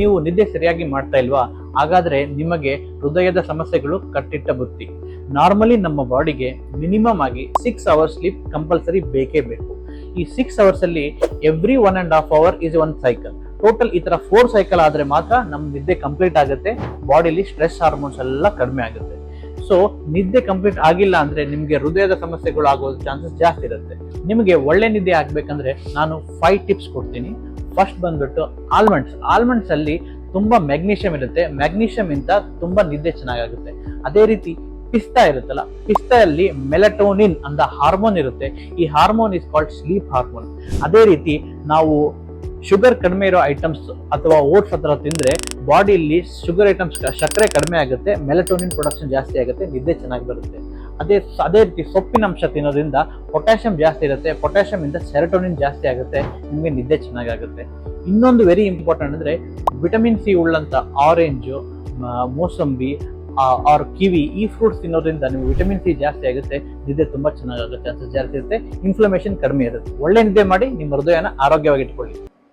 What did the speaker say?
ನೀವು ನಿದ್ದೆ ಸರಿಯಾಗಿ ಮಾಡ್ತಾ ಇಲ್ವಾ? ಹಾಗಾದ್ರೆ ನಿಮಗೆ ಹೃದಯದ ಸಮಸ್ಯೆಗಳು ಕಟ್ಟಿಟ್ಟ ಬುತ್ತಿ. ನಾರ್ಮಲಿ ನಮ್ಮ ಬಾಡಿಗೆ ಮಿನಿಮಮ್ ಆಗಿ ಸಿಕ್ಸ್ ಅವರ್ಸ್ ಸ್ಲೀಪ್ ಕಂಪಲ್ಸರಿ ಬೇಕೇ ಬೇಕು. ಈ ಸಿಕ್ಸ್ ಅವರ್ಸ್ ಅಲ್ಲಿ every one and half hour is one cycle total ಈ ಥರ ಫೋರ್ ಸೈಕಲ್ ಆದ್ರೆ ಮಾತ್ರ ನಮ್ಮ ನಿದ್ದೆ ಕಂಪ್ಲೀಟ್ ಆಗುತ್ತೆ. ಬಾಡಿಲಿ ಸ್ಟ್ರೆಸ್ ಹಾರ್ಮೋನ್ಸ್ ಎಲ್ಲ ಕಡಿಮೆ ಆಗುತ್ತೆ. ಸೊ ನಿದ್ದೆ ಕಂಪ್ಲೀಟ್ ಆಗಿಲ್ಲ ಅಂದ್ರೆ ನಿಮಗೆ ಹೃದಯದ ಸಮಸ್ಯೆಗಳು ಆಗೋ ಚಾನ್ಸಸ್ ಜಾಸ್ತಿ ಇರುತ್ತೆ. ನಿಮಗೆ ಒಳ್ಳೆ ನಿದ್ದೆ ಆಗ್ಬೇಕಂದ್ರೆ ನಾನು ಫೈವ್ ಟಿಪ್ಸ್ ಕೊಡ್ತೀನಿ. ಫಸ್ಟ್ ಬಂದ್ಬಿಟ್ಟು ಆಲ್ಮಂಡ್ಸ್ ಆಲ್ಮಂಡ್ಸ್ ಅಲ್ಲಿ ತುಂಬಾ ಮ್ಯಾಗ್ನೀಷಿಯಂ ಇರುತ್ತೆ. ಮ್ಯಾಗ್ನೀಷಿಯಂ ಇಂದ ತುಂಬಾ ನಿದ್ದೆ ಚೆನ್ನಾಗಾಗುತ್ತೆ. ಅದೇ ರೀತಿ ಪಿಸ್ತಾ ಇರುತ್ತಲ್ಲ, ಪಿಸ್ತಾಯಲ್ಲಿ ಮೆಲಟೋನಿನ್ ಅಂತ ಹಾರ್ಮೋನ್ ಇರುತ್ತೆ. ಈ hormone is called sleep hormone ಅದೇ ರೀತಿ ನಾವು ಶುಗರ್ ಕಡಿಮೆ ಇರೋ ಐಟಮ್ಸ್ ಅಥವಾ ಓಟ್ಸ್ ಹತ್ರ ತಿಂದ್ರೆ ಬಾಡಿಯಲ್ಲಿ ಶುಗರ್ ಐಟಮ್ಸ್ ಸಕ್ಕರೆ ಕಡಿಮೆ ಆಗುತ್ತೆ ಮೆಲಟೋನಿನ್ ಪ್ರೊಡಕ್ಷನ್ ಜಾಸ್ತಿ ಆಗುತ್ತೆ, ನಿದ್ದೆ ಚೆನ್ನಾಗಿ ಬರುತ್ತೆ. ಅದೇ ಅದೇ ರೀತಿ ಸೊಪ್ಪಿನ ಅಂಶ ತಿನ್ನೋದ್ರಿಂದ ಪೊಟ್ಯಾಷಿಯಂ ಜಾಸ್ತಿ ಇರುತ್ತೆ. ಪೊಟ್ಯಾಷಿಯಂ ಇಂದ ಸೆರಟೋನಿನ್ ಜಾಸ್ತಿ ಆಗುತ್ತೆ. ನಿಮಗೆ ನಿದ್ದೆ ಚೆನ್ನಾಗಾಗುತ್ತೆ. ಇನ್ನೊಂದು ವೆರಿ ಇಂಪಾರ್ಟೆಂಟ್ ಅಂದರೆ ವಿಟಮಿನ್ ಸಿ ಉಳ್ಳಂಥ ಆರೆಂಜು ಮೋಸಂಬಿ ಆರ್ ಕಿವಿ ಈ ಫ್ರೂಟ್ಸ್ ತಿನ್ನೋದ್ರಿಂದ ನಿಮ್ಗೆ ವಿಟಮಿನ್ ಸಿ ಜಾಸ್ತಿ ಆಗುತ್ತೆ. ನಿದ್ದೆ ತುಂಬ ಚೆನ್ನಾಗಾಗುತ್ತೆ. ಚಾನ್ಸಸ್ ಜಾಸ್ತಿ ಇರುತ್ತೆ. ಇನ್ಫ್ಲಮೇಷನ್ ಕಡಿಮೆ ಇರುತ್ತೆ. ಒಳ್ಳೆ ನಿದ್ದೆ ಮಾಡಿ ನಿಮ್ಮ ಹೃದಯನ ಆರೋಗ್ಯವಾಗಿ ಇಟ್ಕೊಳ್ಳಿ.